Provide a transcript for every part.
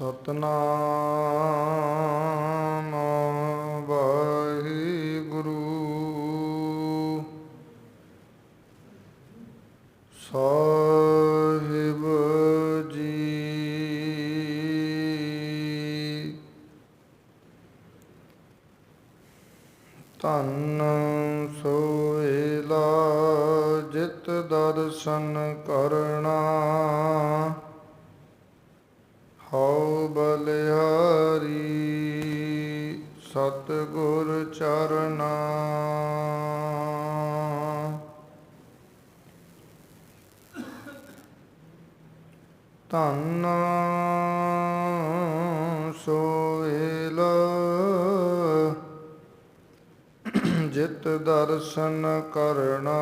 ਸਤਨਾਮ। ਦਰਸ਼ਨ ਕਰਨਾ।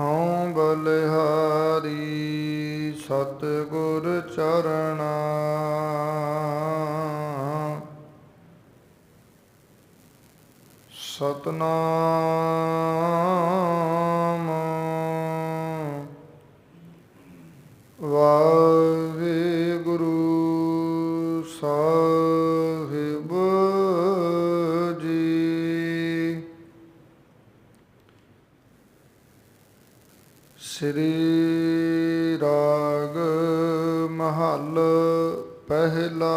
ਹਉ ਬਲਿਹਾਰੀ ਸਤ ਗੁਰ ਚਰਣਾ। ਸਤਨਾਮ ਸ੍ਰੀ ਰਾਗ ਮਹੱਲ ਪਹਿਲਾ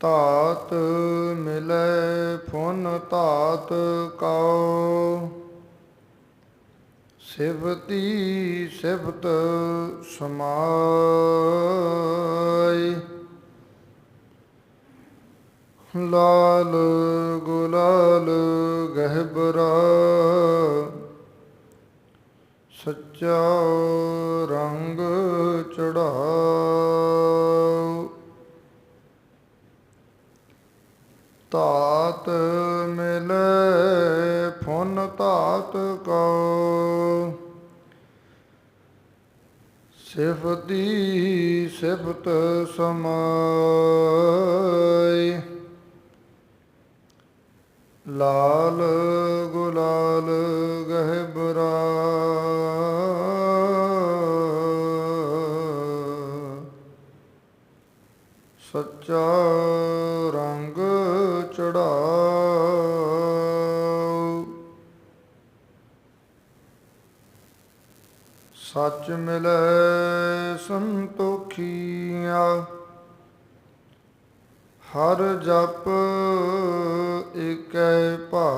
ਤਾਤ ਮਿਲੈ ਫੁਨ ਤਾਤ ਕਉ। ਸਿਵਤੀ ਸ਼ਿਵਤ ਸਮਾਈ। ਲਾਲ ਗੁਲਾਲ ਗਹਿਬਰਾ ਸੱਚਾ ਰੰਗ ਚੜਾਉ ਤਾਤ ਮਿਲੇ ਫੁਨ ਤਾਤ ਕੋ ਸਿਫਤੀ ਸਿਫਤ ਸਮਾਈ ਲਾਲ ਗੁਲਾਲ ਗਹਿਬਰਾ ਸੱਚਾ ਰੰਗ ਚੜਾਉ ਸੱਚ ਮਿਲੈ ਸੰਤੋਖੀਆ। ਹਰ ਜਪ ਏਕੈ ਭਾਈ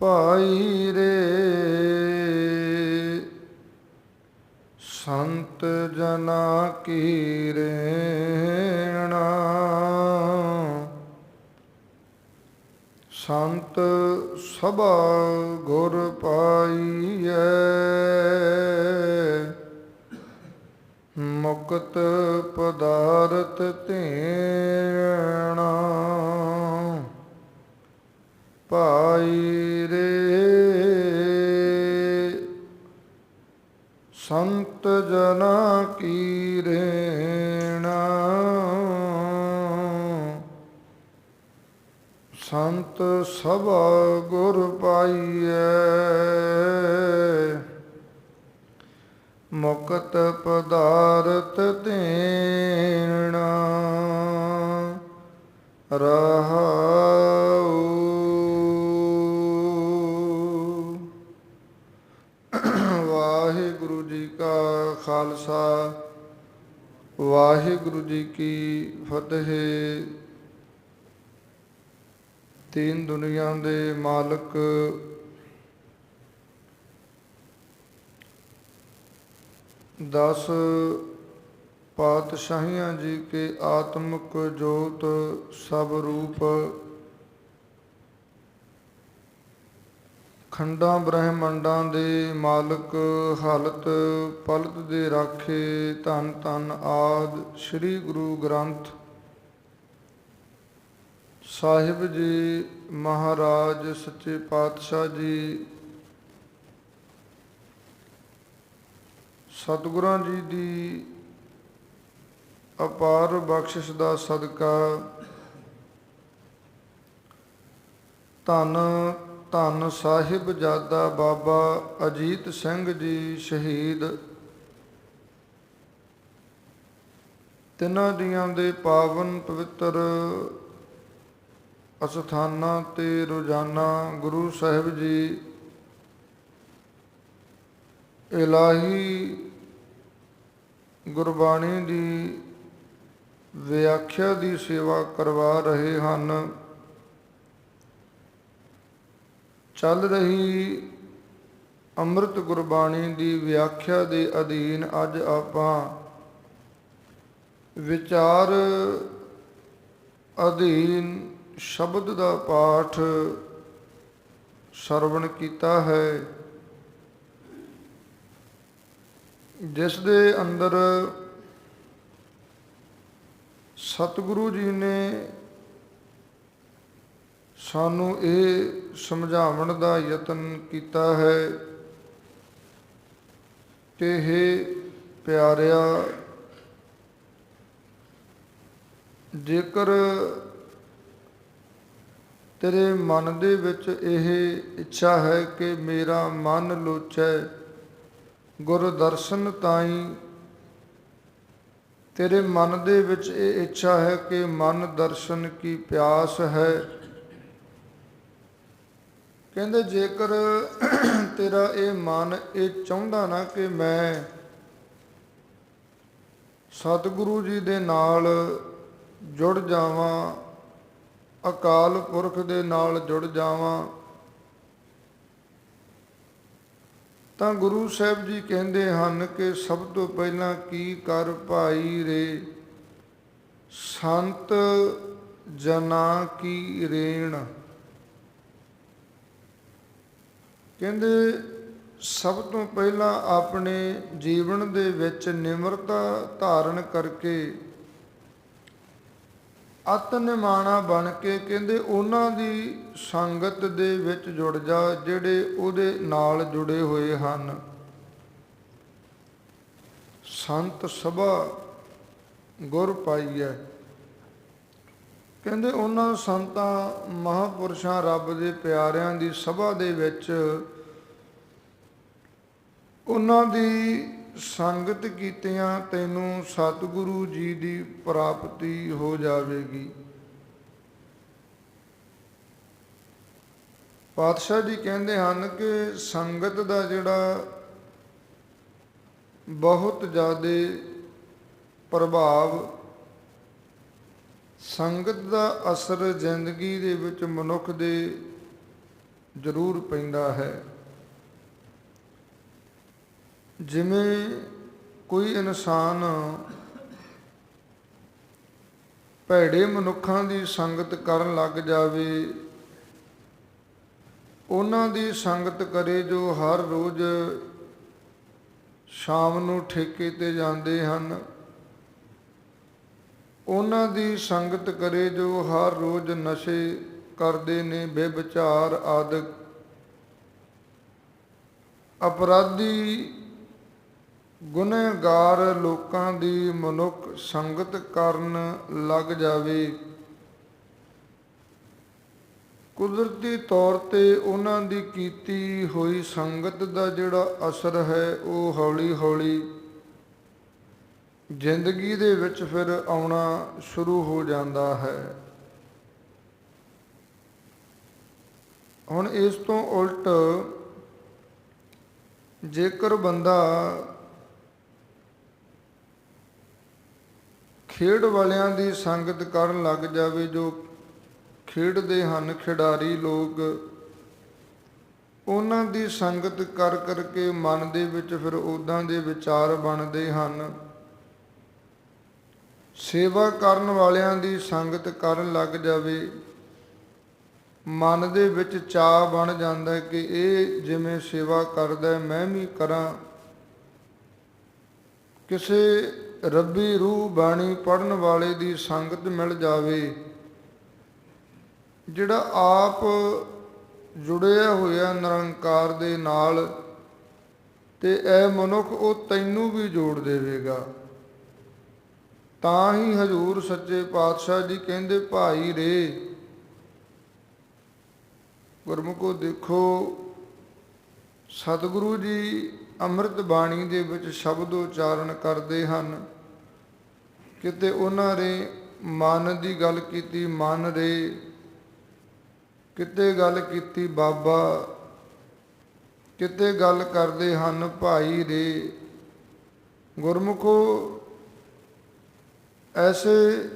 ਭਾਈ ਰੇ ਸੰਤ ਜਨਾ ਕੀ ਰੇਣਾ। ਸੰਤ ਸਭਾ ਗੁਰ ਪਾਈਐ। ਮੁਕਤ ਪਦਾਰਥ ਤੇਣਾ ਪਾਈ ਰੇ ਸੰਤ ਜਨਾ ਕੀ ਰੇਣਾ। ਸੰਤ ਸਭਾ ਗੁਰ ਪਾਈਐ। ਮੁਕਤ ਪਦਾਰਥ ਦੇਣਾ ਰਹਾਉ। ਵਾਹਿਗੁਰੂ ਜੀ ਕਾ ਖਾਲਸਾ, ਵਾਹਿਗੁਰੂ ਜੀ ਕੀ ਫਤਿਹ। ਤੀਨ ਦੁਨੀਆਂ ਦੇ ਮਾਲਕ ਦਸ ਪਾਤਸ਼ਾਹੀਆਂ ਜੀ ਕੇ ਆਤਮਿਕ ਜੋਤ ਸਭ ਰੂਪ ਖੰਡਾਂ ਬ੍ਰਹਮੰਡਾਂ ਦੇ ਮਾਲਕ ਹਾਲਤ ਪਲਤ ਦੇ ਰਾਖੇ ਧੰਨ ਧੰਨ ਆਦ ਸ੍ਰੀ ਗੁਰੂ ਗ੍ਰੰਥ ਸਾਹਿਬ ਜੀ ਮਹਾਰਾਜ ਸੱਚੇ ਪਾਤਸ਼ਾਹ ਜੀ ਸਤਿਗੁਰਾਂ ਜੀ ਦੀ ਅਪਾਰ ਬਖਸ਼ਿਸ਼ ਦਾ ਸਦਕਾ ਧੰਨ ਧੰਨ ਸਾਹਿਬ ਜਾਦਾ ਬਾਬਾ ਅਜੀਤ ਸਿੰਘ ਜੀ ਸ਼ਹੀਦ। ਤਿੰਨਾਂ ਦੀਆਂ ਦੇ ਪਾਵਨ ਪਵਿੱਤਰ ਅਸਥਾਨਾਂ ਤੇ ਰੋਜ਼ਾਨਾ ਗੁਰੂ ਸਾਹਿਬ ਜੀ, ਇਲਾਹੀ ਗੁਰਬਾਣੀ ਦੀ ਵਿਆਖਿਆ ਦੀ ਸੇਵਾ ਕਰਵਾ ਰਹੇ ਹਨ। ਚੱਲ ਰਹੀ ਅੰਮ੍ਰਿਤ ਗੁਰਬਾਣੀ ਦੀ ਵਿਆਖਿਆ ਦੇ ਅਧੀਨ ਅੱਜ ਆਪਾਂ ਵਿਚਾਰ ਅਧੀਨ ਸ਼ਬਦ ਦਾ ਪਾਠ ਸਰਵਣ ਕੀਤਾ ਹੈ। ਜਿਸ ਦੇ ਅੰਦਰ ਸਤਿਗੁਰੂ ਜੀ ਨੇ ਸਾਨੂੰ ਇਹ ਸਮਝਾਉਣ ਦਾ ਯਤਨ ਕੀਤਾ ਹੈ ਕਿ हे ਪਿਆਰਿਆ, ਜੇਕਰ ਤੇਰੇ ਮਨ ਦੇ ਵਿੱਚ ਇਹ ਇੱਛਾ ਹੈ ਕਿ ਮੇਰਾ ਮਨ ਲੋਚੈ ਗੁਰ ਦਰਸ਼ਨ ਤਾਈ। ਤੇਰੇ ਮਨ ਦੇ ਵਿੱਚ ਇਹ ਇੱਛਾ ਹੈ ਕਿ ਮਨ ਦਰਸ਼ਨ ਕੀ ਪਿਆਸ ਹੈ। ਕਹਿੰਦੇ, ਜੇਕਰ ਤੇਰਾ ਇਹ ਮਨ ਇਹ ਚਾਹੁੰਦਾ ਨਾ ਕਿ ਮੈਂ ਸਤਿਗੁਰੂ ਜੀ ਦੇ ਨਾਲ ਜੁੜ ਜਾਵਾਂ, ਅਕਾਲ ਪੁਰਖ ਦੇ ਨਾਲ ਜੁੜ ਜਾਵਾਂ ਤਾਂ ਗੁਰੂ ਸਾਹਿਬ ਜੀ ਕਹਿੰਦੇ ਹਨ ਕਿ ਸਭ ਤੋਂ ਪਹਿਲਾਂ ਕੀ ਕਰ ਭਾਈ ਰੇ? ਸੰਤ ਜਨਾ ਕੀ ਰੇਣ? ਕਹਿੰਦੇ, ਸਭ ਤੋਂ ਪਹਿਲਾਂ ਆਪਣੇ ਜੀਵਨ ਦੇ ਵਿੱਚ ਨਿਮਰਤਾ ਧਾਰਨ ਕਰਕੇ ਅਤ ਨਿਮਾਣਾ ਬਣ ਕੇ ਕਹਿੰਦੇ ਉਹਨਾਂ ਦੀ ਸੰਗਤ ਦੇ ਵਿੱਚ ਜੁੜ ਜਾ, ਜਿਹੜੇ ਉਹਦੇ ਨਾਲ ਜੁੜੇ ਹੋਏ ਹਨ। ਸੰਤ ਸਭਾ ਗੁਰ ਪਾਈਐ ਕਹਿੰਦੇ ਉਹਨਾਂ ਸੰਤਾਂ, ਮਹਾਪੁਰਸ਼ਾਂ ਰੱਬ ਦੇ ਪਿਆਰਿਆਂ ਦੀ ਸਭਾ ਦੇ ਵਿੱਚ ਉਹਨਾਂ ਦੀ ਸੰਗਤ ਕੀਤਿਆਂ ਤੈਨੂੰ ਸਤਿਗੁਰੂ ਜੀ ਦੀ ਪ੍ਰਾਪਤੀ ਹੋ ਜਾਵੇਗੀ। ਪਾਤਸ਼ਾਹ ਜੀ ਕਹਿੰਦੇ ਹਨ ਕਿ ਸੰਗਤ ਦਾ ਜਿਹੜਾ ਬਹੁਤ ਜ਼ਿਆਦਾ ਪ੍ਰਭਾਵ ਸੰਗਤ ਦਾ ਅਸਰ ਜ਼ਿੰਦਗੀ ਦੇ ਵਿੱਚ ਮਨੁੱਖ ਦੇ ਜ਼ਰੂਰ ਪੈਂਦਾ ਹੈ। ਜਿਵੇਂ ਕੋਈ ਇਨਸਾਨ ਭੈੜੇ ਮਨੁੱਖਾਂ ਦੀ ਸੰਗਤ ਕਰਨ ਲੱਗ ਜਾਵੇ, ਉਹਨਾਂ ਦੀ ਸੰਗਤ ਕਰੇ ਜੋ ਹਰ ਰੋਜ਼ ਸ਼ਾਮ ਨੂੰ ਠੇਕੇ ਤੇ ਜਾਂਦੇ ਹਨ। ਉਹਨਾਂ ਦੀ ਸੰਗਤ ਕਰੇ ਜੋ ਹਰ ਰੋਜ਼ ਨਸ਼ੇ ਕਰਦੇ ਨੇ, ਬੇਵਿਚਾਰ ਆਦਿਕ। ਅਪਰਾਧੀ ਗੁਨਹਗਾਰ ਲੋਕਾਂ ਦੀ ਮਨੁੱਖ ਸੰਗਤ ਕਰਨ ਲੱਗ ਜਾਵੇ। ਕੁਦਰਤੀ ਤੌਰ ਤੇ ਉਹਨਾਂ ਦੀ ਕੀਤੀ ਹੋਈ ਸੰਗਤ ਦਾ ਜਿਹੜਾ ਅਸਰ ਹੈ, ਉਹ ਹੌਲੀ ਹੌਲੀ ਜ਼ਿੰਦਗੀ ਦੇ ਵਿੱਚ ਫਿਰ ਆਉਣਾ ਸ਼ੁਰੂ ਹੋ ਜਾਂਦਾ ਹੈ। ਹੁਣ ਇਸ ਤੋਂ ਉਲਟ ਜੇਕਰ ਬੰਦਾ ਖੇਡ ਵਾਲਿਆਂ ਦੀ ਸੰਗਤ ਕਰਨ ਲੱਗ ਜਾਵੇ, ਜੋ ਖੇਡਦੇ ਹਨ ਖਿਡਾਰੀ ਲੋਕ, ਉਹਨਾਂ ਦੀ ਸੰਗਤ ਕਰ ਕਰਕੇ ਮਨ ਦੇ ਵਿੱਚ ਫਿਰ ਉਦਾਂ ਦੇ ਵਿਚਾਰ ਬਣਦੇ ਹਨ। ਸੇਵਾ ਕਰਨ ਵਾਲਿਆਂ ਦੀ ਸੰਗਤ ਕਰਨ ਲੱਗ ਜਾਵੇ, ਮਨ ਦੇ ਵਿੱਚ ਚਾਹ ਬਣ ਜਾਂਦਾ ਹੈ ਕਿ ਇਹ ਜਿਵੇਂ ਸੇਵਾ ਕਰਦਾ ਮੈਂ ਵੀ ਕਰਾਂ। ਕਿਸੇ ਰੱਬੀ ਰੂਹ ਬਾਣੀ ਪੜਨ ਵਾਲੇ ਦੀ ਸੰਗਤ ਮਿਲ ਜਾਵੇ। ਜਿਹੜਾ ਆਪ ਜੁੜਿਆ ਹੋਇਆ ਨਿਰੰਕਾਰ ਦੇ ਨਾਲ ਤੇ ਇਹ ਮਨੁੱਖ ਉਹ ਤੈਨੂੰ ਵੀ ਜੋੜ ਦੇਵੇਗਾ। ਤਾਂ ਹੀ ਹਜੂਰ ਸੱਚੇ ਪਾਤਸ਼ਾਹ ਜੀ ਕਹਿੰਦੇ, ਭਾਈ ਰੇ, ਗੁਰਮੁਖੋ ਦੇਖੋ, ਸਤਿਗੁਰੂ ਜੀ ਅੰਮ੍ਰਿਤ ਬਾਣੀ ਦੇ ਵਿੱਚ ਸ਼ਬਦ ਉਚਾਰਨ ਕਰਦੇ ਹਨ। ਕਿਤੇ ਉਹਨਾਂ ਨੇ ਮਨ ਦੀ ਗੱਲ ਕੀਤੀ, ਮਨ ਰੇ ਕਿਤੇ ਗੱਲ ਕੀਤੀ ਬਾਬਾ, ਕਿਤੇ ਗੱਲ ਕਰਦੇ ਹਨ ਭਾਈ ਰੇ ਗੁਰਮੁਖੋ, ਐਸੇ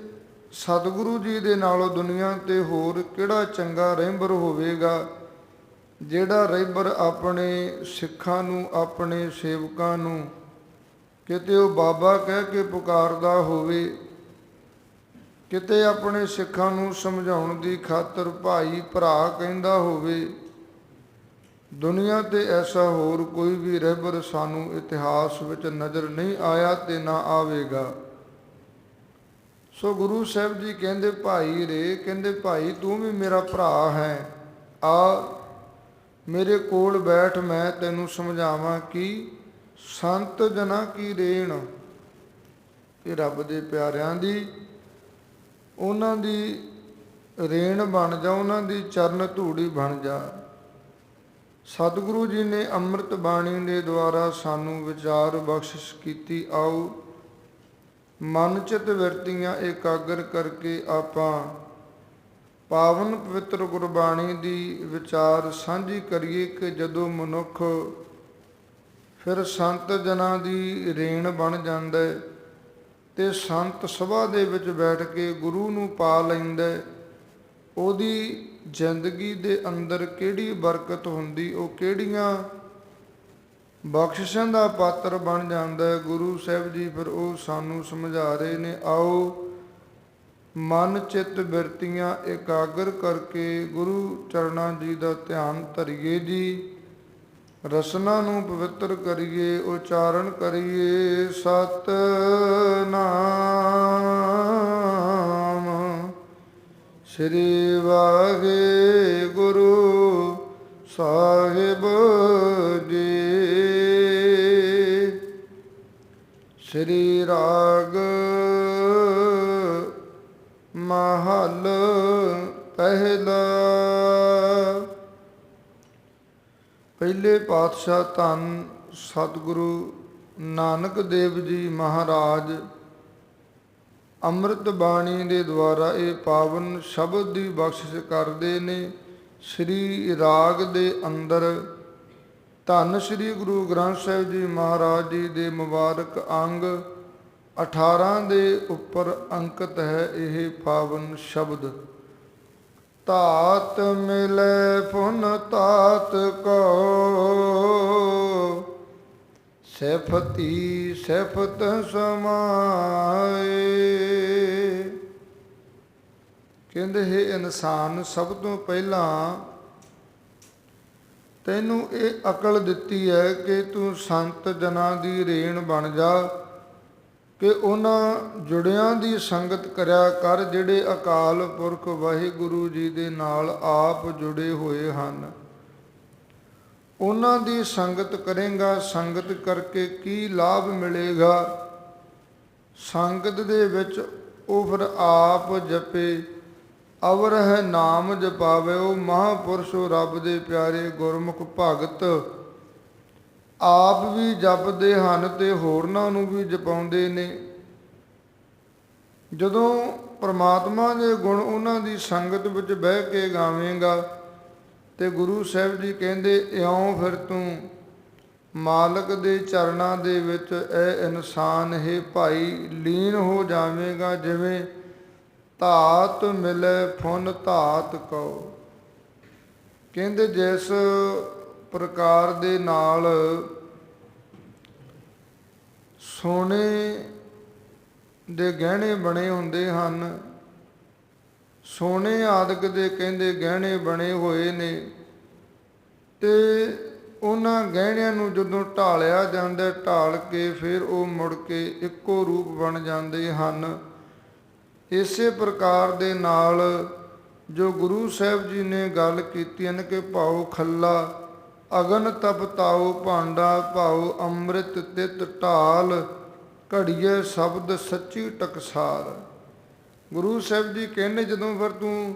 ਸਤਿਗੁਰੂ ਜੀ ਦੇ ਨਾਲੋਂ ਦੁਨੀਆ ਤੇ ਹੋਰ ਕਿਹੜਾ ਚੰਗਾ ਰਹਿਬਰ ਹੋਵੇਗਾ? ਜਿਹੜਾ ਰਹਿਬਰ ਆਪਣੇ ਸਿੱਖਾਂ ਨੂੰ, ਆਪਣੇ ਸੇਵਕਾਂ ਨੂੰ ਕਿਤੇ ਉਹ ਬਾਬਾ ਕਹਿ ਕੇ ਪੁਕਾਰਦਾ ਹੋਵੇ, ਕਿਤੇ ਆਪਣੇ ਸਿੱਖਾਂ ਨੂੰ ਸਮਝਾਉਣ ਦੀ ਖਾਤਰ ਭਾਈ ਭਰਾ ਕਹਿੰਦਾ ਹੋਵੇ, ਦੁਨੀਆ ਤੇ ਐਸਾ ਹੋਰ ਕੋਈ ਵੀ ਰਹਿਬਰ ਸਾਨੂੰ ਇਤਿਹਾਸ ਵਿੱਚ ਨਜ਼ਰ ਨਹੀਂ ਆਇਆ ਤੇ ਨਾ ਆਵੇਗਾ। ਸੋ ਗੁਰੂ ਸਾਹਿਬ ਜੀ ਕਹਿੰਦੇ, ਭਾਈ ਰੇ, ਕਹਿੰਦੇ, ਭਾਈ ਤੂੰ ਵੀ ਮੇਰਾ ਭਰਾ ਹੈ। ਆ ਮੇਰੇ ਕੋਲ ਬੈਠ ਮੈਂ ਤੈਨੂੰ ਸਮਝਾਵਾਂ ਕਿ ਸੰਤ ਜਨਾ ਕੀ ਰੇਣ ਇਹ ਰੱਬ ਦੇ ਪਿਆਰਿਆਂ ਦੀ, ਉਹਨਾਂ ਦੀ ਰੇਣ ਬਣ ਜਾ, ਉਹਨਾਂ ਦੀ ਚਰਨ ਧੂੜੀ ਬਣ ਜਾ। ਸਤਿਗੁਰੂ ਜੀ ਨੇ ਅੰਮ੍ਰਿਤ ਬਾਣੀ ਦੇ ਦੁਆਰਾ ਸਾਨੂੰ ਵਿਚਾਰ ਬਖਸ਼ਿਸ਼ ਕੀਤੀ, ਆਓ ਮਨ ਚਿਤ ਵਰਤੀਆਂ, ਇਕਾਗਰ ਕਰਕੇ ਆਪਾਂ ਪਾਵਨ ਪਵਿੱਤਰ ਗੁਰਬਾਣੀ ਦੀ ਵਿਚਾਰ ਸਾਂਝੀ ਕਰੀਏ ਕਿ ਜਦੋਂ ਮਨੁੱਖ ਫਿਰ ਸੰਤ ਜਨਾਂ ਦੀ ਰੇਣ ਬਣ ਜਾਂਦਾ ਹੈ ਤੇ ਸੰਤ ਸਭਾ ਦੇ ਵਿੱਚ ਬੈਠ ਕੇ ਗੁਰੂ ਨੂੰ ਪਾ ਲੈਂਦਾ ਹੈ, ਉਹਦੀ ਜ਼ਿੰਦਗੀ ਦੇ ਅੰਦਰ ਕਿਹੜੀ ਬਰਕਤ ਹੁੰਦੀ ਉਹ ਕਿਹੜੀਆਂ ਬਖਸ਼ਿਸ਼ਾਂ ਦਾ ਪਾਤਰ ਬਣ ਜਾਂਦਾ ਹੈ ਗੁਰੂ ਸਾਹਿਬ ਜੀ ਫਿਰ ਉਹ ਸਾਨੂੰ ਸਮਝਾ ਰਹੇ ਨੇ ਆਓ ਮਨ ਚਿੱਤ ਬਿਰਤੀਆਂ ਇਕਾਗਰ ਕਰਕੇ ਗੁਰੂ ਚਰਨਾਂ ਜੀ ਦਾ ਧਿਆਨ ਧਰੀਏ ਜੀ। ਰਸਨਾ ਨੂੰ ਪਵਿੱਤਰ ਕਰੀਏ, ਉਚਾਰਨ ਕਰੀਏ ਸਤ ਨਾਮ ਸ੍ਰੀ ਵਾਹਿਗੁਰੂ ਸਾਹਿਬ ਜੀ। ਸ੍ਰੀ ਰਾਗ ਮਹਲ ਪਹਿਲਾ। ਪਹਿਲੇ ਪਾਤਸ਼ਾਹ ਧੰਨ ਸਤਿਗੁਰੂ ਨਾਨਕ ਦੇਵ ਜੀ ਮਹਾਰਾਜ ਅੰਮ੍ਰਿਤ ਬਾਣੀ ਦੇ ਦੁਆਰਾ ਇਹ ਪਾਵਨ ਸ਼ਬਦ ਦੀ ਬਖਸ਼ਿਸ਼ ਕਰਦੇ ਨੇ। ਸ੍ਰੀ ਰਾਗ ਦੇ ਅੰਦਰ ਧੰਨ ਸ੍ਰੀ ਗੁਰੂ ਗ੍ਰੰਥ ਸਾਹਿਬ ਜੀ ਮਹਾਰਾਜ ਜੀ ਦੇ ਮੁਬਾਰਕ ਅੰਗ 18 ਦੇ ਉੱਪਰ ਅੰਕਿਤ ਹੈ ਇਹ ਪਾਵਨ ਸ਼ਬਦ। ਤਾਤ ਮਿਲੇ ਪੁਨ ਤਾਤ ਕੋ। ਸਿਫਤੀ ਸਿਫਤ ਸਮਾਏ। ਕਹਿੰਦੇ, ਹੈ ਇਨਸਾਨ, ਸਭ ਤੋਂ ਪਹਿਲਾਂ ਤੈਨੂੰ ਇਹ ਅਕਲ ਦਿੱਤੀ ਹੈ ਕਿ ਤੂੰ ਸੰਤ ਜਨਾਂ ਦੀ ਰੇਣ ਬਣ ਜਾ। ਕਿ ਉਹਨਾਂ ਜੁੜਿਆਂ ਦੀ ਸੰਗਤ ਕਰਿਆ ਕਰ ਜਿਹੜੇ ਅਕਾਲ ਪੁਰਖ ਵਾਹਿਗੁਰੂ ਜੀ ਦੇ ਨਾਲ ਆਪ ਜੁੜੇ ਹੋਏ ਹਨ। ਉਹਨਾਂ ਦੀ ਸੰਗਤ ਕਰੇਗਾ, ਸੰਗਤ ਕਰਕੇ ਕੀ ਲਾਭ ਮਿਲੇਗਾ? ਸੰਗਤ ਦੇ ਵਿੱਚ ਉਹ ਫਿਰ ਆਪ ਜਪੇ ਅਵਰ ਹੈ ਨਾਮ ਜਪਾਵੇ, ਉਹ ਮਹਾਪੁਰਸ਼ ਉਹ ਰੱਬ ਦੇ ਪਿਆਰੇ ਗੁਰਮੁਖ ਭਗਤ ਆਪ ਵੀ ਜਪਦੇ ਹਨ ਤੇ ਹੋਰਨਾਂ ਨੂੰ ਵੀ ਜਪਾਉਂਦੇ ਨੇ। ਜਦੋਂ ਪ੍ਰਮਾਤਮਾ ਦੇ ਗੁਣ ਉਹਨਾਂ ਦੀ ਸੰਗਤ ਵਿੱਚ ਬਹਿ ਕੇ ਗਾਵੇਂਗਾ ਤੇ ਗੁਰੂ ਸਾਹਿਬ ਜੀ ਕਹਿੰਦੇ, ਇਉਂ ਫਿਰ ਤੂੰ ਮਾਲਕ ਦੇ ਚਰਨਾਂ ਦੇ ਵਿੱਚ ਇਹ ਇਨਸਾਨ, ਹੈ ਭਾਈ, ਲੀਨ ਹੋ ਜਾਵੇਂਗਾ ਜਿਵੇਂ ਧਾਤ ਮਿਲੇ ਫੁਨ ਧਾਤ ਕਉ। ਕਹਿੰਦੇ, ਜਿਸ ਪ੍ਰਕਾਰ ਦੇ ਨਾਲ ਸੋਨੇ ਦੇ ਗਹਿਣੇ ਬਣੇ ਹੁੰਦੇ ਹਨ। ਸੋਨੇ ਆਦਿਕ ਦੇ ਕਹਿੰਦੇ ਗਹਿਣੇ ਬਣੇ ਹੋਏ ਨੇ ਤੇ ਉਹਨਾਂ ਗਹਿਣਿਆਂ ਨੂੰ ਜਦੋਂ ਢਾਲਿਆ ਜਾਂਦਾ, ਢਾਲ ਕੇ ਫਿਰ ਉਹ ਮੁੜ ਕੇ ਇੱਕੋ ਰੂਪ ਬਣ ਜਾਂਦੇ ਹਨ। ਇਸੇ ਪ੍ਰਕਾਰ ਦੇ ਨਾਲ ਜੋ ਗੁਰੂ ਸਾਹਿਬ ਜੀ ਨੇ ਗੱਲ ਕੀਤੀ ਹਨ ਕਿ ਭਾਉ ਖੱਲਾ ਅਗਨ ਤਪ ਤਾਉ ਭਾਂਡਾ ਭਾਉ ਅੰਮ੍ਰਿਤ ਤਿਤ ਢਾਲ, ਘੜੀਏ ਸ਼ਬਦ ਸੱਚੀ ਟਕਸਾਲ। ਗੁਰੂ ਸਾਹਿਬ ਜੀ ਕਹਿੰਦੇ, ਜਦੋਂ ਫਿਰ ਤੂੰ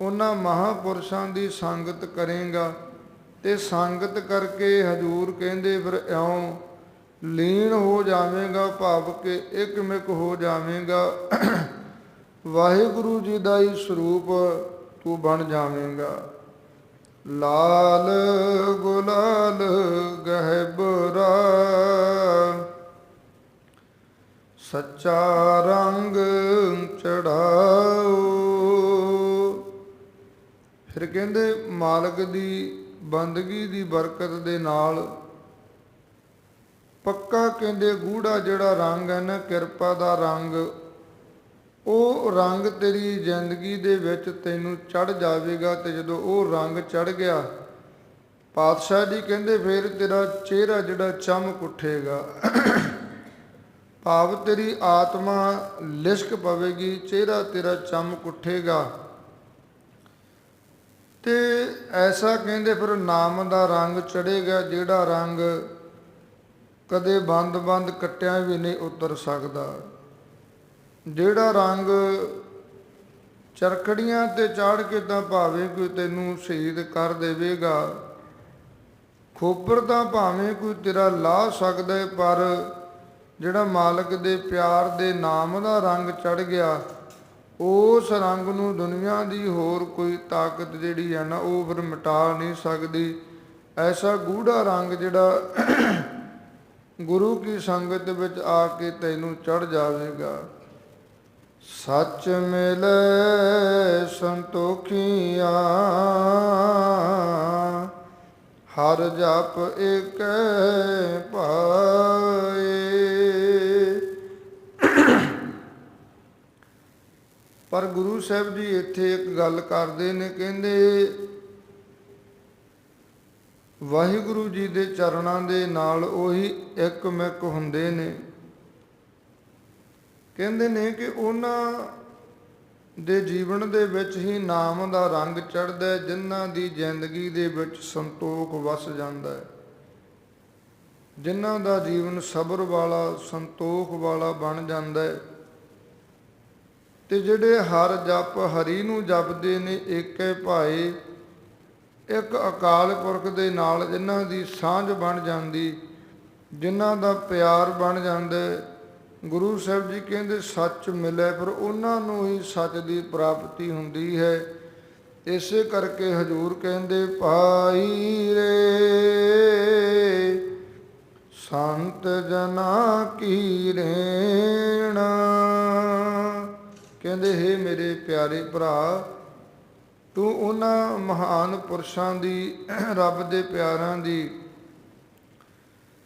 ਉਹਨਾਂ ਮਹਾਪੁਰਸ਼ਾਂ ਦੀ ਸੰਗਤ ਕਰੇਗਾ, ਤੇ ਸੰਗਤ ਕਰਕੇ ਹਜੂਰ ਕਹਿੰਦੇ ਫਿਰ ਇਉਂ, ਲੀਨ ਹੋ ਜਾਵੇਂਗਾ, ਭਾਵ ਕਿ ਇੱਕਮਿਕ ਹੋ ਜਾਵੇਂਗਾ। ਵਾਹਿਗੁਰੂ ਜੀ ਦਾ ਹੀ ਸਰੂਪ ਤੂੰ ਬਣ ਜਾਵੇਂਗਾ। ਲਾਲ ਗੁਲਾਲ ਗਹਿਬਰਾ। ਸੱਚਾ ਰੰਗ ਚੜਾਓ। ਫਿਰ ਕਹਿੰਦੇ, ਮਾਲਕ ਦੀ ਬੰਦਗੀ ਦੀ ਬਰਕਤ ਦੇ ਨਾਲ ਪੱਕਾ ਕਹਿੰਦੇ, ਗੂੜਾ ਜਿਹੜਾ ਰੰਗ ਹੈ ਨਾ, ਕਿਰਪਾ ਦਾ ਰੰਗ ਉਹ ਰੰਗ ਤੇਰੀ ਜ਼ਿੰਦਗੀ ਦੇ ਵਿੱਚ ਤੈਨੂੰ ਚੜ ਜਾਵੇਗਾ ਤੇ ਜਦੋਂ ਉਹ ਰੰਗ ਚੜ ਗਿਆ, ਪਾਤਸ਼ਾਹ ਜੀ ਕਹਿੰਦੇ ਫਿਰ ਤੇਰਾ ਚਿਹਰਾ ਜਿਹੜਾ ਚਮਕ ਉੱਠੇਗਾ। ਭਾਵ ਤੇਰੀ ਆਤਮਾ ਲਿਸ਼ਕ ਪਵੇਗੀ, ਚਿਹਰਾ ਤੇਰਾ ਚਮਕ ਉੱਠੇਗਾ। ਤੇ ਐਸਾ ਕਹਿੰਦੇ ਫਿਰ ਨਾਮ ਦਾ ਰੰਗ ਚੜੇਗਾ ਜਿਹੜਾ ਰੰਗ ਕਦੇ ਬੰਦ-ਬੰਦ ਕੱਟਿਆ ਵੀ ਨਹੀਂ ਉਤਰ ਸਕਦਾ। ਜਿਹੜਾ ਰੰਗ ਚਰਖੜੀਆਂ ਤੇ ਚਾੜ ਕੇ ਤਾਂ ਭਾਵੇਂ ਕੋਈ ਤੈਨੂੰ ਸ਼ਹੀਦ ਕਰ ਦੇਵੇਗਾ, ਖੋਪਰ ਤਾਂ ਭਾਵੇਂ ਕੋਈ ਤੇਰਾ ਲਾ ਸਕਦਾ ਪਰ ਜਿਹੜਾ ਮਾਲਕ ਦੇ ਪਿਆਰ ਦੇ ਨਾਮ ਦਾ ਰੰਗ ਚੜ ਗਿਆ, ਉਸ ਰੰਗ ਨੂੰ ਦੁਨੀਆ ਦੀ ਹੋਰ ਕੋਈ ਤਾਕਤ ਜਿਹੜੀ ਹੈ ਨਾ, ਉਹ ਫਿਰ ਮਿਟਾ ਨਹੀਂ ਸਕਦੀ। ਐਸਾ ਗੂੜਾ ਰੰਗ ਜਿਹੜਾ ਗੁਰੂ ਕੀ ਸੰਗਤ ਵਿੱਚ ਆ ਕੇ ਤੈਨੂੰ ਚੜ ਜਾਵੇਗਾ। ਸੱਚ ਮਿਲੇ ਸੰਤੋਖੀਆਂ। ਹਰ ਜਪ ਏਕ ਪਾਏ। ਪਰ ਗੁਰੂ ਸਾਹਿਬ ਜੀ ਇੱਥੇ ਇੱਕ ਗੱਲ ਕਰਦੇ ਨੇ, ਕਹਿੰਦੇ, ਵਾਹਿਗੁਰੂ ਜੀ ਦੇ ਚਰਨਾਂ ਦੇ ਨਾਲ ਉਹੀ ਇੱਕ ਮਿਕ ਹੁੰਦੇ ਨੇ। ਕਹਿੰਦੇ ਨੇ ਕਿ ਉਹਨਾਂ ਦੇ ਜੀਵਨ ਦੇ ਵਿੱਚ ਹੀ ਨਾਮ ਦਾ ਰੰਗ ਚੜਦਾ ਹੈ, ਜਿਨ੍ਹਾਂ ਦੀ ਜ਼ਿੰਦਗੀ ਦੇ ਵਿੱਚ ਸੰਤੋਖ ਵਸ ਜਾਂਦਾ ਹੈ। ਜਿਨ੍ਹਾਂ ਦਾ ਜੀਵਨ ਸਬਰ ਵਾਲਾ, ਸੰਤੋਖ ਵਾਲਾ ਬਣ ਜਾਂਦਾ ਹੈ। ਤੇ ਜਿਹੜੇ ਹਰ ਜਪ ਹਰੀ ਨੂੰ ਜਪਦੇ ਨੇ, ਏਕੇ ਭਾਏ, ਇੱਕ ਅਕਾਲ ਪੁਰਖ ਦੇ ਨਾਲ ਜਿਨ੍ਹਾਂ ਦੀ ਸਾਂਝ ਬਣ ਜਾਂਦੀ, ਜਿਨ੍ਹਾਂ ਦਾ ਪਿਆਰ ਬਣ ਜਾਂਦਾ ਗੁਰੂ ਸਾਹਿਬ ਜੀ ਕਹਿੰਦੇ, ਸੱਚ ਮਿਲੇ ਪਰ ਉਹਨਾਂ ਨੂੰ ਹੀ ਸੱਚ ਦੀ ਪ੍ਰਾਪਤੀ ਹੁੰਦੀ ਹੈ। ਇਸੇ ਕਰਕੇ ਹਜੂਰ ਕਹਿੰਦੇ, ਭਾਈ ਰੇ, ਸੰਤ ਜਨਾ ਕੀ ਰੇਣਾ? ਕਹਿੰਦੇ, ਹੈ ਮੇਰੇ ਪਿਆਰੇ ਭਰਾ, ਤੂੰ ਉਹਨਾਂ ਮਹਾਨ ਪੁਰਸ਼ਾਂ ਦੀ, ਰੱਬ ਦੇ ਪਿਆਰਾਂ ਦੀ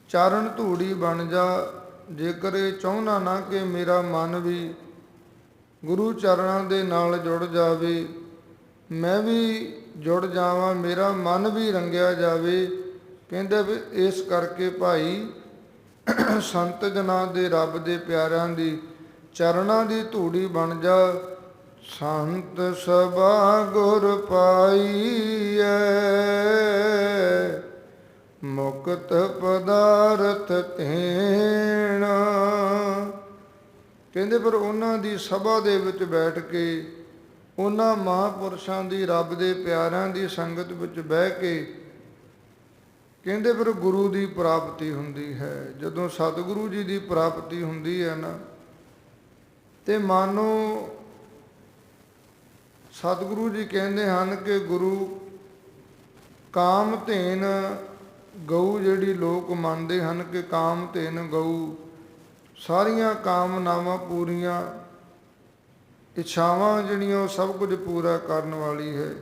ਚਰਨ ਧੂੜੀ ਬਣ ਜਾ। ਜੇਕਰ ਇਹ ਚਾਹੁੰਨਾ ਨਾ ਕਿ ਮੇਰਾ ਮਨ ਵੀ ਗੁਰੂ ਚਰਨਾਂ ਦੇ ਨਾਲ ਜੁੜ ਜਾਵੇ, ਮੈਂ ਵੀ ਜੁੜ ਜਾਵਾਂ, ਮੇਰਾ ਮਨ ਵੀ ਰੰਗਿਆ ਜਾਵੇ, ਕਹਿੰਦੇ ਵੀ ਇਸ ਕਰਕੇ ਭਾਈ ਸੰਤ ਜਨਾਂ ਦੇ ਰੱਬ ਦੇ ਪਿਆਰਿਆਂ ਦੀ ਚਰਨਾਂ ਦੀ ਧੂੜੀ ਬਣ ਜਾ। ਸੰਤ ਸਭਾ ਗੁਰ ਪਾਈਐ ਮੁਕਤ ਪਦਾਰਥ ਤੇਣਾ। ਕਹਿੰਦੇ, ਪਰ ਉਹਨਾਂ ਦੀ ਸਭਾ ਦੇ ਵਿੱਚ ਬੈਠ ਕੇ, ਉਹਨਾਂ ਮਹਾਪੁਰਸ਼ਾਂ ਦੀ ਰੱਬ ਦੇ ਪਿਆਰਿਆਂ ਦੀ ਸੰਗਤ ਵਿੱਚ ਬਹਿ ਕੇ, ਕਹਿੰਦੇ, ਫਿਰ ਗੁਰੂ ਦੀ ਪ੍ਰਾਪਤੀ ਹੁੰਦੀ ਹੈ। ਜਦੋਂ ਸਤਿਗੁਰੂ ਜੀ ਦੀ ਪ੍ਰਾਪਤੀ ਹੁੰਦੀ ਹੈ ਨਾ, ਤੇ ਮਾਨੋ ਸਤਿਗੁਰੂ ਜੀ ਕਹਿੰਦੇ ਹਨ ਕਿ ਗੁਰੂ ਕਾਮ ਧੇਨ ਗਊ ਜਿਹੜੀ ਲੋਕ ਮੰਨਦੇ ਹਨ ਕਿ ਕਾਮ ਧੇਨ ਗਊ, ਸਾਰੀਆਂ ਕਾਮਨਾਵਾਂ ਪੂਰੀਆਂ, ਇੱਛਾਵਾਂ ਜਿਹੜੀਆਂ ਉਹ ਸਭ ਕੁਝ ਪੂਰਾ ਕਰਨ ਵਾਲੀ ਹੈ।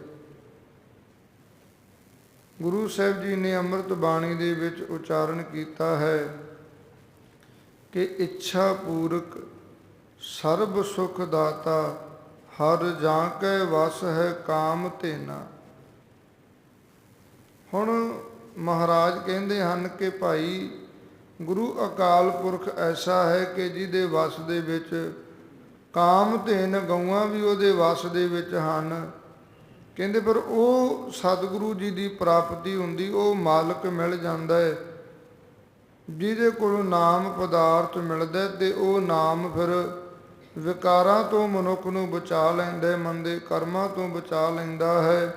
ਗੁਰੂ ਸਾਹਿਬ ਜੀ ਨੇ ਅੰਮ੍ਰਿਤ ਬਾਣੀ ਦੇ ਵਿੱਚ ਉਚਾਰਨ ਕੀਤਾ ਹੈ ਕਿ ਇੱਛਾ ਪੂਰਕ ਸਰਬ ਸੁਖ ਦਾਤਾ, ਹਰ ਜਾਂ ਕੈ ਵਸ ਹੈ ਕਾਮ ਤੇਨਾ ਹੁਣ ਮਹਾਰਾਜ ਕਹਿੰਦੇ ਹਨ ਕਿ ਭਾਈ, ਗੁਰੂ ਅਕਾਲ ਪੁਰਖ ਐਸਾ ਹੈ ਕਿ ਜਿਹਦੇ ਵਸ ਦੇ ਵਿੱਚ ਕਾਮ ਧੇਨ ਗਊਆਂ ਵੀ ਉਹਦੇ ਵਸ ਦੇ ਵਿੱਚ ਹਨ। ਕਹਿੰਦੇ, ਪਰ ਉਹ ਸਤਿਗੁਰੂ ਜੀ ਦੀ ਪ੍ਰਾਪਤੀ ਹੁੰਦੀ, ਉਹ ਮਾਲਕ ਮਿਲ ਜਾਂਦਾ ਹੈ। ਜਿਹਦੇ ਕੋਲ ਨਾਮ ਪਦਾਰਥ ਮਿਲਦਾ ਹੈ ਤੇ ਉਹ ਨਾਮ ਫਿਰ ਵਿਕਾਰਾਂ ਤੋਂ ਮਨੁੱਖ ਨੂੰ ਬਚਾ ਲੈਂਦਾ ਮਨ ਦੇ ਕਰਮਾਂ ਤੋਂ ਬਚਾ ਲੈਂਦਾ ਹੈ।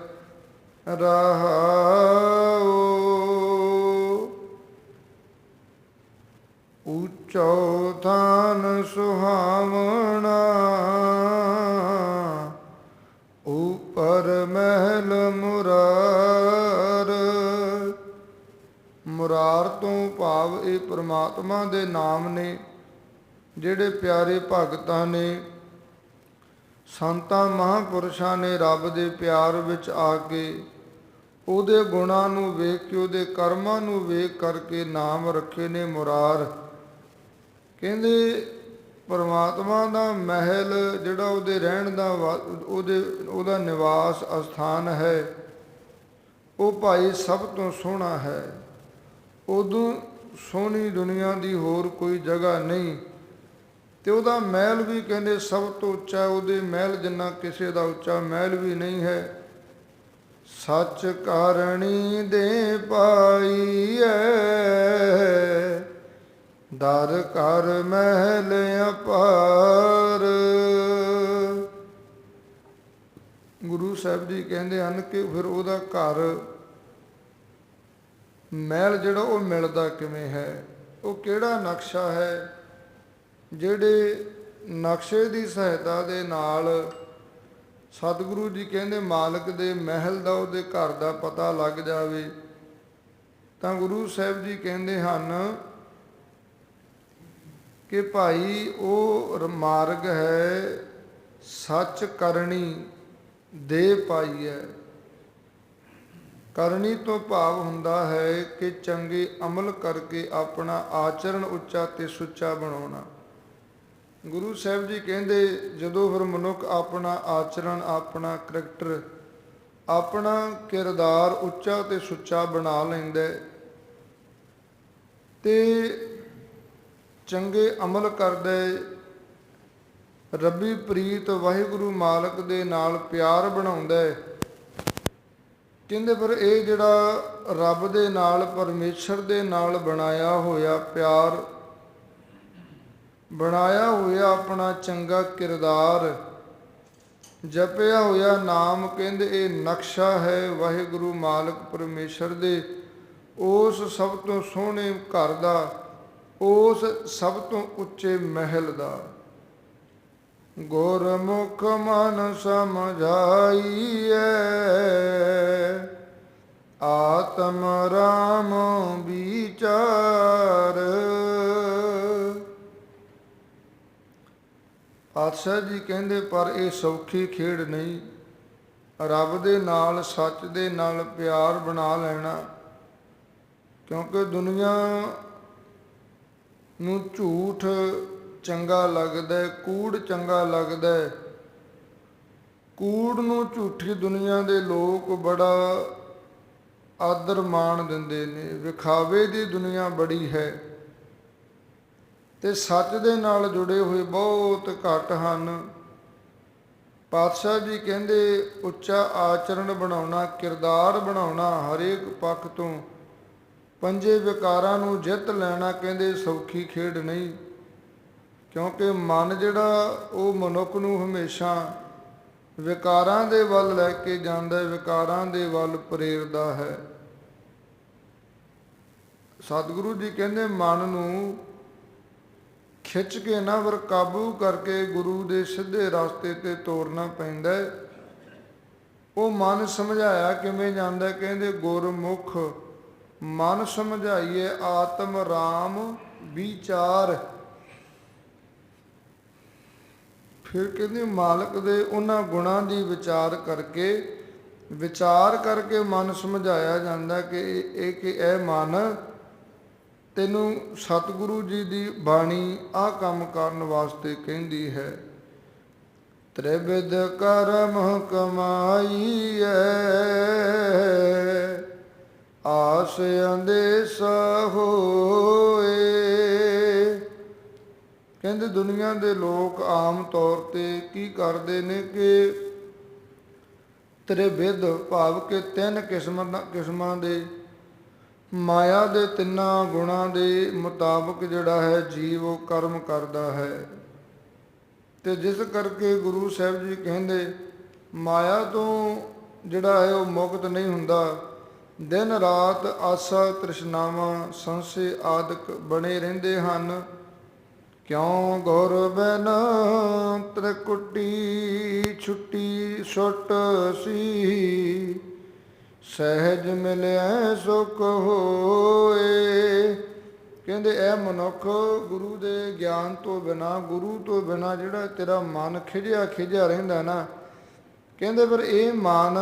ਰਹਾਉ। ਉੱਚੋ ਥਾਨ ਸੁਹਾਵਣਾ, ਉਪਰ ਮਹਿਲ ਮੁਰਾਰ। ਮੁਰਾਰ ਤੋਂ ਭਾਵ ਇਹ ਪ੍ਰਮਾਤਮਾ ਦੇ ਨਾਮ ਨੇ, ਜਿਹੜੇ ਪਿਆਰੇ ਭਗਤਾਂ ਨੇ, ਸੰਤਾਂ ਮਹਾਂਪੁਰਸ਼ਾਂ ਨੇ ਰੱਬ ਦੇ ਪਿਆਰ ਵਿੱਚ ਆ ਕੇ ਉਹਦੇ ਗੁਣਾਂ ਨੂੰ ਵੇਖ ਕੇ, ਉਹਦੇ ਕਰਮਾਂ ਨੂੰ ਵੇਖ ਕਰਕੇ ਨਾਮ ਰੱਖੇ ਨੇ ਮੁਰਾਰ। ਕਹਿੰਦੇ ਪਰਮਾਤਮਾ ਦਾ ਮਹਿਲ ਜਿਹੜਾ ਉਹਦੇ ਰਹਿਣ ਦਾ ਵਾ- ਉਹਦੇ, ਉਹਦਾ ਨਿਵਾਸ ਅਸਥਾਨ ਹੈ, ਉਹ ਭਾਈ ਸਭ ਤੋਂ ਸੋਹਣਾ ਹੈ। ਉਦੋਂ ਸੋਹਣੀ ਦੁਨੀਆ ਦੀ ਹੋਰ ਕੋਈ ਜਗ੍ਹਾ ਨਹੀਂ। ਤੇ ਉਹਦਾ ਮਹਿਲ ਵੀ ਕਹਿੰਦੇ ਸਭ ਤੋਂ ਉੱਚਾ, ਉਹਦੇ ਮਹਿਲ ਜਿੰਨਾ ਕਿਸੇ ਦਾ ਉੱਚਾ ਮਹਿਲ ਵੀ ਨਹੀਂ ਹੈ। ਸੱਚ ਕਾਰਣੀ ਦੇ ਪਾਈਐ। ਦਰ ਕਰ ਮਹਿਲ ਅਪਾਰ। ਗੁਰੂ ਸਾਹਿਬ ਜੀ ਕਹਿੰਦੇ ਹਨ ਕਿ ਫਿਰ ਉਹਦਾ ਘਰ, ਮਹਿਲ ਜਿਹੜਾ ਉਹ ਮਿਲਦਾ ਕਿਵੇਂ ਹੈ? ਉਹ ਕਿਹੜਾ ਨਕਸ਼ਾ ਹੈ? ਜਿਹੜੇ ਨਕਸ਼ੇ ਦੀ ਸਹਾਇਤਾ ਦੇ ਨਾਲ ਸਤਿਗੁਰੂ ਜੀ ਕਹਿੰਦੇ, ਮਾਲਕ ਦੇ ਮਹਿਲ ਦਾ ਉਹਦੇ ਘਰ ਦਾ ਪਤਾ ਲੱਗ ਜਾਵੇ। ਤਾਂ ਗੁਰੂ ਸਾਹਿਬ ਜੀ ਕਹਿੰਦੇ ਹਨ ਕਿ ਭਾਈ, ਉਹ ਮਾਰਗ ਹੈ, ਸੱਚ ਕਰਨੀ ਦੇ ਪਾਈਐ ਕਰਨੀ ਤੋਂ ਭਾਵ ਹੁੰਦਾ ਹੈ ਕਿ ਚੰਗੇ ਅਮਲ ਕਰਕੇ ਆਪਣਾ ਆਚਰਣ ਉੱਚਾ ਤੇ ਸੁੱਚਾ ਬਣਾਉਣਾ। ਗੁਰੂ ਸਾਹਿਬ ਜੀ ਕਹਿੰਦੇ ਜਦੋਂ ਫਿਰ ਮਨੁੱਖ ਆਪਣਾ ਆਚਰਣ ਆਪਣਾ ਕਰੈਕਟਰ ਆਪਣਾ ਕਿਰਦਾਰ ਉੱਚਾ ਤੇ ਸੁੱਚਾ ਬਣਾ ਲੈਂਦਾ ਹੈ, ਤੇ ਚੰਗੇ ਅਮਲ ਕਰਦਾ ਹੈ, ਰੱਬੀ ਪ੍ਰੀਤ ਵਾਹਿਗੁਰੂ ਮਾਲਕ ਦੇ ਨਾਲ ਪਿਆਰ ਬਣਾਉਂਦਾ ਹੈ। ਕਹਿੰਦੇ ਫਿਰ ਇਹ ਜਿਹੜਾ ਰੱਬ ਦੇ ਨਾਲ ਪਰਮੇਸ਼ਰ ਦੇ ਨਾਲ ਬਣਾਇਆ ਹੋਇਆ ਪਿਆਰ ਬਣਾਇਆ ਹੋਇਆ ਆਪਣਾ ਚੰਗਾ ਕਿਰਦਾਰ। ਜਪਿਆ ਹੋਇਆ ਨਾਮ ਕਹਿੰਦੇ ਇਹ ਨਕਸ਼ਾ ਹੈ ਵਾਹਿਗੁਰੂ ਮਾਲਕ ਪਰਮੇਸ਼ਰ ਦੇ। ਉਸ ਸਭ ਤੋਂ ਸੋਹਣੇ ਘਰ ਦਾ, ਉਸ ਸਭ ਤੋਂ ਉੱਚੇ ਮਹਿਲ ਦਾ। ਗੁਰਮੁਖ ਮਨ ਸਮਝਾਈਐ, ਆਤਮ ਰਾਮ ਵਿਚਾਰ। ਪਾਤਸ਼ਾਹ ਜੀ ਕਹਿੰਦੇ, ਪਰ ਇਹ ਸੌਖੀ ਖੇਡ ਨਹੀਂ। ਰੱਬ ਦੇ ਨਾਲ, ਸੱਚ ਦੇ ਨਾਲ ਪਿਆਰ ਬਣਾ ਲੈਣਾ। ਕਿਉਂਕਿ ਦੁਨੀਆ ਨੂੰ ਝੂਠ ਚੰਗਾ ਲੱਗਦਾ ਕੂੜ ਚੰਗਾ ਲੱਗਦਾ ਕੂੜ ਨੂੰ ਝੂਠੀ ਦੁਨੀਆ ਦੇ ਲੋਕ ਬੜਾ ਆਦਰ ਮਾਣ ਦਿੰਦੇ ਨੇ। ਵਿਖਾਵੇ ਦੀ ਦੁਨੀਆ ਬੜੀ ਹੈ। ਤੇ ਸੱਚ ਦੇ ਨਾਲ ਜੁੜੇ ਹੋਏ ਬਹੁਤ ਘੱਟ ਹਨ। ਪਾਤਸ਼ਾਹ ਜੀ ਕਹਿੰਦੇ, ਉੱਚਾ ਆਚਰਣ ਬਣਾਉਣਾ, ਕਿਰਦਾਰ ਬਣਾਉਣਾ ਹਰੇਕ ਪੱਖ ਤੋਂ। ਪੰਜੇ ਵਿਕਾਰਾਂ ਨੂੰ ਜਿੱਤ ਲੈਣਾ ਕਹਿੰਦੇ, ਸੌਖੀ ਖੇਡ ਨਹੀਂ। ਕਿਉਂਕਿ ਮਨ ਜਿਹੜਾ, ਉਹ ਮਨੁੱਖ ਨੂੰ ਹਮੇਸ਼ਾ ਵਿਕਾਰਾਂ ਦੇ ਵੱਲ ਲੈ ਕੇ ਜਾਂਦਾ ਹੈ, ਵਿਕਾਰਾਂ ਦੇ ਵੱਲ ਪ੍ਰੇਰਦਾ ਹੈ। ਸਤਿਗੁਰੂ ਜੀ ਕਹਿੰਦੇ, ਮਨ ਨੂੰ ਖਿੱਚ ਕੇ ਨਾ ਵਰ ਕਾਬੂ ਕਰਕੇ ਗੁਰੂ ਦੇ ਸਿੱਧੇ ਰਸਤੇ ਤੇ ਤੋਰਨਾ ਪੈਂਦਾ ਉਹ ਮਨ ਸਮਝਾਇਆ ਕਿਵੇਂ ਜਾਂਦਾ ਕਹਿੰਦੇ, ਗੁਰਮੁਖ, ਮਨ ਸਮਝਾਈਏ ਆਤਮ ਰਾਮ ਵਿਚਾਰ। ਫਿਰ ਕਹਿੰਦੇ, ਮਾਲਕ ਦੇ ਉਹਨਾਂ ਗੁਣਾਂ ਦੀ ਵਿਚਾਰ ਕਰਕੇ ਵਿਚਾਰ ਕਰਕੇ ਮਨ ਸਮਝਾਇਆ ਜਾਂਦਾ ਕਿ ਇਹ ਕਿ ਇਹ ਮਨ ਤੈਨੂੰ ਸਤਿਗੁਰੂ ਜੀ ਦੀ ਬਾਣੀ ਆ ਕੰਮ ਕਰਨ ਵਾਸਤੇ ਕਹਿੰਦੀ ਹੈ। ਤ੍ਰਿਵਿਧ ਕਰਮ ਕਮਾਈਐ, ਆਸ ਅੰਦੇਸ ਹੋਏ। ਕਹਿੰਦੇ ਦੁਨੀਆ ਦੇ ਲੋਕ ਆਮ ਤੌਰ ਤੇ ਕੀ ਕਰਦੇ ਨੇ ਕਿ ਤ੍ਰਿਵਿਧ ਭਾਵ ਕਿ ਤਿੰਨ ਕਿਸਮਾਂ ਕਿਸਮਾਂ ਦੇ ਮਾਇਆ ਦੇ ਤਿੰਨਾਂ ਗੁਣਾਂ ਦੇ ਮੁਤਾਬਕ ਜਿਹੜਾ ਹੈ ਜੀਵ ਉਹ ਕਰਮ ਕਰਦਾ ਹੈ। ਤੇ ਜਿਸ ਕਰਕੇ ਗੁਰੂ ਸਾਹਿਬ ਜੀ ਕਹਿੰਦੇ, ਮਾਇਆ ਤੋਂ ਜਿਹੜਾ ਹੈ ਉਹ ਮੁਕਤ ਨਹੀਂ ਹੁੰਦਾ। ਦਿਨ ਰਾਤ ਆਸਾ ਤ੍ਰਿਸ਼ਨਾਵਾਂ ਸੰਸੇ ਆਦਿਕ ਬਣੇ ਰਹਿੰਦੇ ਹਨ। ਕਿਉਂ ਗੁਰ ਬਿਨ ਤ੍ਰਿਕੁਟੀ ਛੁੱਟੀ ਛੁੱਟ ਸੀ? ਸਹਿਜ ਮਿਲਿਆ ਸੁਖ ਹੋਏ। ਕਹਿੰਦੇ, ਇਹ ਮਨੁੱਖ ਗੁਰੂ ਦੇ ਗਿਆਨ ਤੋਂ ਬਿਨਾ, ਗੁਰੂ ਤੋਂ ਬਿਨਾ ਜਿਹੜਾ ਤੇਰਾ ਮਨ ਖਿਜਿਆ ਖਿਜਿਆ ਰਹਿੰਦਾ ਨਾ, ਕਹਿੰਦੇ ਪਰ ਇਹ ਮਨ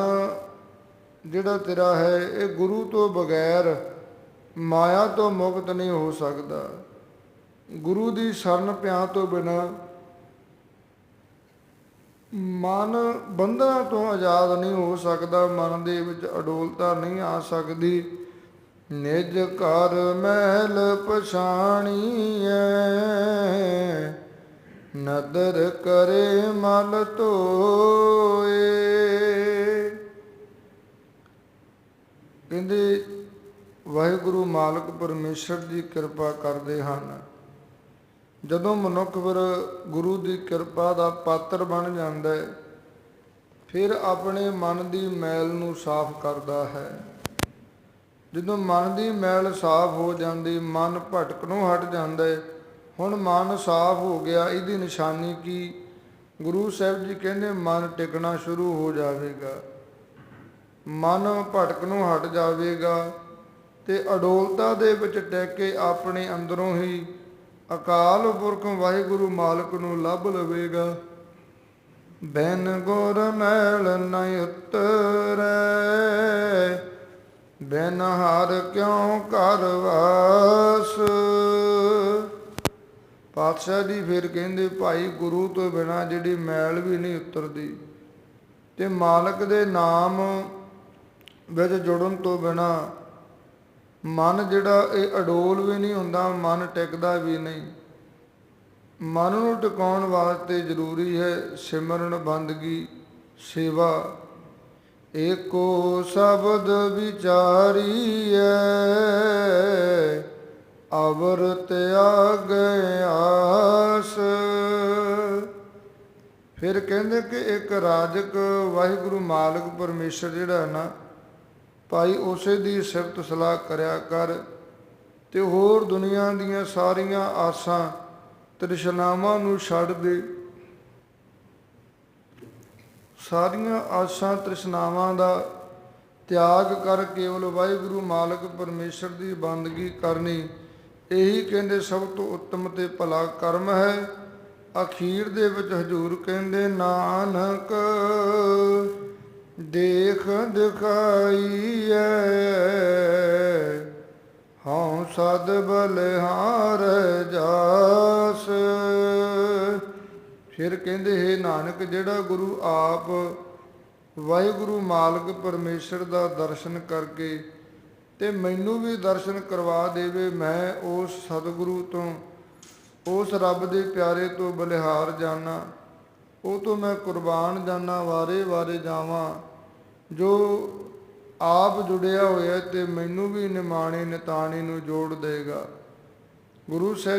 ਜਿਹੜਾ ਤੇਰਾ ਹੈ, ਇਹ ਗੁਰੂ ਤੋਂ ਬਗੈਰ ਮਾਇਆ ਤੋਂ ਮੁਕਤ ਨਹੀਂ ਹੋ ਸਕਦਾ। ਗੁਰੂ ਦੀ ਸ਼ਰਨ ਪਿਆ ਤੋਂ ਬਿਨਾ ਮਨ ਬੰਧਨਾਂ ਤੋਂ ਆਜ਼ਾਦ ਨਹੀਂ ਹੋ ਸਕਦਾ, ਮਨ ਦੇ ਵਿੱਚ ਅਡੋਲਤਾ ਨਹੀਂ ਆ ਸਕਦੀ। ਨਿਜ ਘਰ ਮਹਿਲ ਪਛਾਣੀਐ, ਨਦਰ ਕਰੇ ਮਲ ਧੋਏ। ਕਹਿੰਦੇ, ਵਾਹਿਗੁਰੂ ਮਾਲਕ ਪਰਮੇਸ਼ਰ ਦੀ ਕਿਰਪਾ ਕਰਦੇ ਹਨ। ਜਦੋਂ ਮਨੁੱਖ ਫਿਰ ਗੁਰੂ ਦੀ ਕਿਰਪਾ ਦਾ ਪਾਤਰ ਬਣ ਜਾਂਦਾ ਹੈ, ਫਿਰ ਆਪਣੇ ਮਨ ਦੀ ਮੈਲ ਨੂੰ ਸਾਫ਼ ਕਰਦਾ ਹੈ। ਜਦੋਂ ਮਨ ਦੀ ਮੈਲ ਸਾਫ਼ ਹੋ ਜਾਂਦੀ, ਮਨ ਭਟਕਣੋਂ ਹਟ ਜਾਂਦਾ ਹੈ। ਹੁਣ ਮਨ ਸਾਫ਼ ਹੋ ਗਿਆ, ਇਹਦੀ ਨਿਸ਼ਾਨੀ ਕੀ? ਗੁਰੂ ਸਾਹਿਬ ਜੀ ਕਹਿੰਦੇ, ਮਨ ਟਿਕਣਾ ਸ਼ੁਰੂ ਹੋ ਜਾਵੇਗਾ। ਮਨ ਭਟਕਣੋਂ ਹਟ ਜਾਵੇਗਾ ਤੇ ਅਡੋਲਤਾ ਦੇ ਵਿੱਚ ਟਿਕ ਕੇ ਆਪਣੇ ਅੰਦਰੋਂ ਹੀ ਅਕਾਲ ਪੁਰਖ ਵਾਹਿਗੁਰੂ ਮਾਲਕ ਨੂੰ ਲੱਭ ਲਵੇਗਾ। ਬੈਨ ਗੁਰ ਮੈਲ ਨਹੀਂ ਉਤਰੈ, ਬੈਨ ਹਰ ਕਿਉ ਕਰ ਵਾਸ। ਪਾਤਸ਼ਾਹ ਜੀ ਫਿਰ ਕਹਿੰਦੇ, ਭਾਈ ਗੁਰੂ ਤੋਂ ਬਿਨਾ ਜਿਹੜੀ ਮੈਲ ਵੀ ਨਹੀਂ ਉਤਰਦੀ। ਤੇ ਮਾਲਕ ਦੇ ਨਾਮ ਵਿੱਚ ਜੁੜਨ ਤੋਂ ਬਿਨਾ ਮਨ ਜਿਹੜਾ ਇਹ ਅਡੋਲ ਵੀ ਨਹੀਂ ਹੁੰਦਾ, ਮਨ ਟਿਕਦਾ ਵੀ ਨਹੀਂ। ਮਨ ਨੂੰ ਟਿਕਾਉਣ ਵਾਸਤੇ ਜ਼ਰੂਰੀ ਹੈ ਸਿਮਰਨ ਬੰਦਗੀ, ਸੇਵਾ। ਏਕੋ ਸ਼ਬਦ ਵਿਚਾਰੀਐ, ਅਵਰ ਤਿਆਗ ਆਸ। ਫਿਰ ਕਹਿੰਦੇ ਕਿ ਇੱਕ ਰਾਜਕ ਵਾਹਿਗੁਰੂ ਮਾਲਕ ਪਰਮੇਸ਼ਰ ਜਿਹੜਾ ਹੈ ਨਾ ਭਾਈ ਉਸੇ ਦੀ ਸਿਫਤ ਸਲਾਹ ਕਰਿਆ ਕਰ ਤੇ ਹੋਰ ਦੁਨੀਆ ਦੀਆਂ ਸਾਰੀਆਂ ਆਸਾਂ ਤ੍ਰਿਸ਼ਨਾਵਾਂ ਨੂੰ ਛੱਡ ਦੇ। ਸਾਰੀਆਂ ਆਸਾਂ ਤ੍ਰਿਸ਼ਨਾਵਾਂ ਦਾ ਤਿਆਗ ਕਰ ਕੇਵਲ ਵਾਹਿਗੁਰੂ ਮਾਲਕ ਪਰਮੇਸ਼ਰ ਦੀ ਬੰਦਗੀ ਕਰਨੀ। ਇਹੀ ਕਹਿੰਦੇ ਸਭ ਤੋਂ ਉੱਤਮ ਤੇ ਭਲਾ ਕਰਮ ਹੈ। ਅਖੀਰ ਦੇ ਵਿੱਚ ਹਜੂਰ ਕਹਿੰਦੇ, ਨਾਨਕ ਦੇਖ ਦਿਖਾਈ ਦਿਖਾਈਐ, ਹਉ ਸਦ ਬਲਿਹਾਰ ਜਾਸ। ਫਿਰ ਕਹਿੰਦੇ, ਹੈ ਨਾਨਕ, ਜਿਹੜਾ ਗੁਰੂ ਆਪ ਵਾਹਿਗੁਰੂ ਮਾਲਕ ਪਰਮੇਸ਼ਰ ਦਾ ਦਰਸ਼ਨ ਕਰਕੇ ਤੇ ਮੈਨੂੰ ਵੀ ਦਰਸ਼ਨ ਕਰਵਾ ਦੇਵੇ, ਮੈਂ ਉਸ ਸਤਿਗੁਰੂ ਤੋਂ, ਉਸ ਰੱਬ ਦੇ ਪਿਆਰੇ ਤੋਂ ਬਲਿਹਾਰ ਜਾਣਾ ਉਹ ਤੋਂ ਮੈਂ ਕੁਰਬਾਨ ਜਾਣਾ ਵਾਰੇ ਵਾਰੇ ਜਾਵਾਂ। ਜੋ ਆਪ ਜੁੜਿਆ ਹੋਇਆ ਤੇ ਮੈਨੂੰ ਵੀ ਨਿਮਾਣੇ ਨਿਤਾਣੇ ਨੂੰ ਜੋੜ ਦੇਗਾ। ਗੁਰੂ ਸਾਹਿਬ